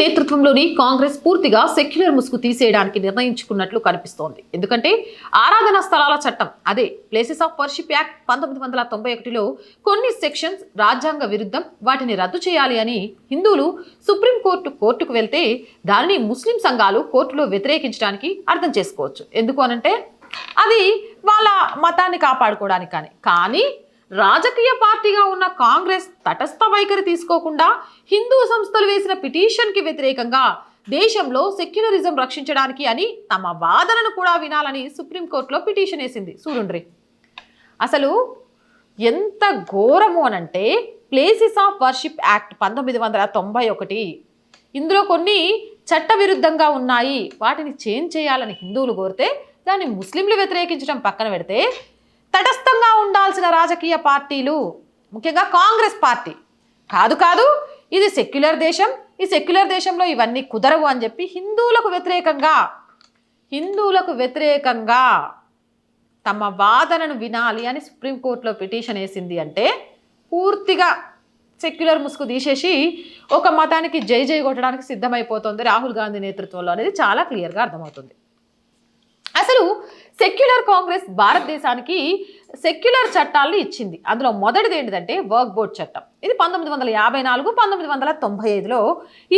నేతృత్వంలోని కాంగ్రెస్ పూర్తిగా సెక్యులర్ ముసుగు తీసేయడానికి నిర్ణయించుకున్నట్లు కనిపిస్తోంది. ఎందుకంటే ఆరాధనా స్థలాల చట్టం అదే ప్లేసెస్ ఆఫ్ వర్షిప్ యాక్ట్ పంతొమ్మిది వందల తొంభై ఒకటిలో కొన్ని సెక్షన్స్ రాజ్యాంగ విరుద్ధం వాటిని రద్దు చేయాలి అని హిందువులు సుప్రీంకోర్టు కోర్టుకు వెళ్తే దానిని ముస్లిం సంఘాలు కోర్టులో వ్యతిరేకించడానికి అర్థం చేసుకోవచ్చు. ఎందుకు అనంటే అది వాళ్ళ మతాన్ని కాపాడుకోవడానికి కానీ కానీ రాజకీయ పార్టీగా ఉన్న కాంగ్రెస్ తటస్థ వైఖరి తీసుకోకుండా హిందూ సంస్థలు వేసిన పిటిషన్కి వ్యతిరేకంగా దేశంలో సెక్యులరిజం రక్షించడానికి అని తమ వాదనను కూడా వినాలని సుప్రీంకోర్టులో పిటిషన్ వేసింది. చూడుండ్రి అసలు ఎంత ఘోరము అనంటే ప్లేసెస్ ఆఫ్ వర్షిప్ యాక్ట్ పంతొమ్మిది వందల తొంభై ఒకటి ఇందులో కొన్ని చట్టవిరుద్ధంగా ఉన్నాయి. వాటిని చేంజ్ చేయాలని హిందువులు కోరితే దాన్ని ముస్లింలు వ్యతిరేకించడం పక్కన పెడితే తటస్థంగా ఉండాలి రాజకీయ పార్టీలు ముఖ్యంగా కాంగ్రెస్ పార్టీ. కాదు కాదు ఇది సెక్యులర్ దేశం ఈ సెక్యులర్ దేశంలో ఇవన్నీ కుదరవు అని చెప్పి హిందువులకు వ్యతిరేకంగా హిందువులకు వ్యతిరేకంగా తమ వాదనను వినాలి అని సుప్రీంకోర్టులో పిటిషన్ వేసింది అంటే పూర్తిగా సెక్యులర్ ముసుగు తీసేసి ఒక మతానికి జై జై కొట్టడానికి సిద్ధమైపోతుంది రాహుల్ గాంధీ నేతృత్వంలో అనేది చాలా క్లియర్గా అర్థమవుతుంది. అసలు సెక్యులర్ కాంగ్రెస్ భారతదేశానికి సెక్యులర్ చట్టాలను ఇచ్చింది. అందులో మొదటిది ఏంటిదంటే వర్క్ బోర్డ్ చట్టం. ఇది పంతొమ్మిది వందల యాభై నాలుగు పంతొమ్మిది వందల తొంభై ఐదులో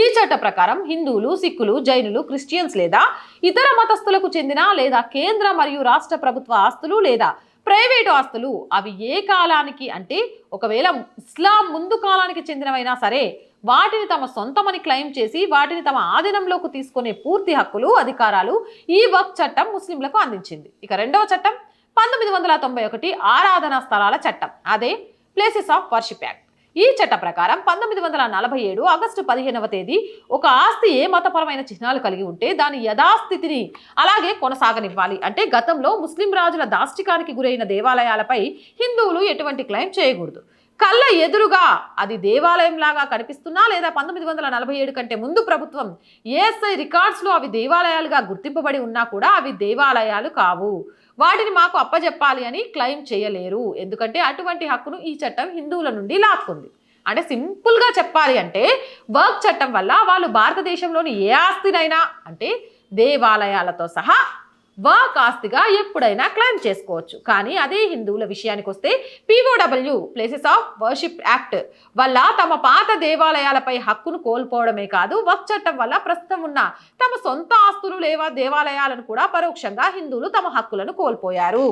ఈ చట్ట ప్రకారం హిందువులు సిక్కులు జైనులు క్రిస్టియన్స్ లేదా ఇతర మతస్థులకు చెందిన లేదా కేంద్ర మరియు రాష్ట్ర ప్రభుత్వ ఆస్తులు లేదా ప్రైవేటు ఆస్తులు అవి ఏ కాలానికి అంటే ఒకవేళ ఇస్లాం ముందు కాలానికి చెందినవైనా సరే వాటిని తమ సొంతమని క్లెయిమ్ చేసి వాటిని తమ ఆధీనంలోకి తీసుకునే పూర్తి హక్కులు అధికారాలు ఈ వక్ చట్టం ముస్లింలకు అందించింది. ఇక రెండవ చట్టం పంతొమ్మిది వందల తొంభై ఒకటి ఆరాధనా స్థలాల చట్టం అదే ప్లేసెస్ ఆఫ్ వర్షిప్ యాక్ట్ ఈ చట్ట ప్రకారం పంతొమ్మిది వందల నలభై ఏడు ఆగస్టు పదిహేనవ తేదీ ఒక ఆస్తి ఏ మతపరమైన చిహ్నాలు కలిగి ఉంటే దాని యథాస్థితిని అలాగే కొనసాగనివ్వాలి. అంటే గతంలో ముస్లిం రాజుల దాష్టికానికి గురైన దేవాలయాలపై హిందువులు ఎటువంటి క్లెయిమ్ చేయకూడదు. కళ్ళ ఎదురుగా అది దేవాలయం లాగా కనిపిస్తున్నా లేదా పంతొమ్మిది వందల నలభై ఏడు కంటే ముందు ప్రభుత్వం ఏఎస్ఐ రికార్డ్స్లో అవి దేవాలయాలుగా గుర్తింపబడి ఉన్నా కూడా అవి దేవాలయాలు కావు. వాటిని మాకు అప్పజెప్పాలి అని క్లెయిమ్ చేయలేరు. ఎందుకంటే అటువంటి హక్కును ఈ చట్టం హిందువుల నుండి లాక్కుంది. అంటే సింపుల్గా చెప్పాలి అంటే వర్క్ చట్టం వల్ల వాళ్ళు భారతదేశంలోని ఏ ఆస్తినైనా అంటే దేవాలయాలతో సహా వాక్ ఆస్తిగా ఎప్పుడైనా క్లెయిమ్ చేసుకోవచ్చు. కానీ అదే హిందువుల విషయానికి వస్తే POW places of worship act వల్ల తమ పాత దేవాలయాలపై హక్కును కోల్పోవడమే కాదు వక్ చట్టం వల్ల ప్రస్తుతం ఉన్న తమ సొంత ఆస్తులు లేవా దేవాలయాలను కూడా పరోక్షంగా హిందువులు తమ హక్కులను కోల్పోయారు.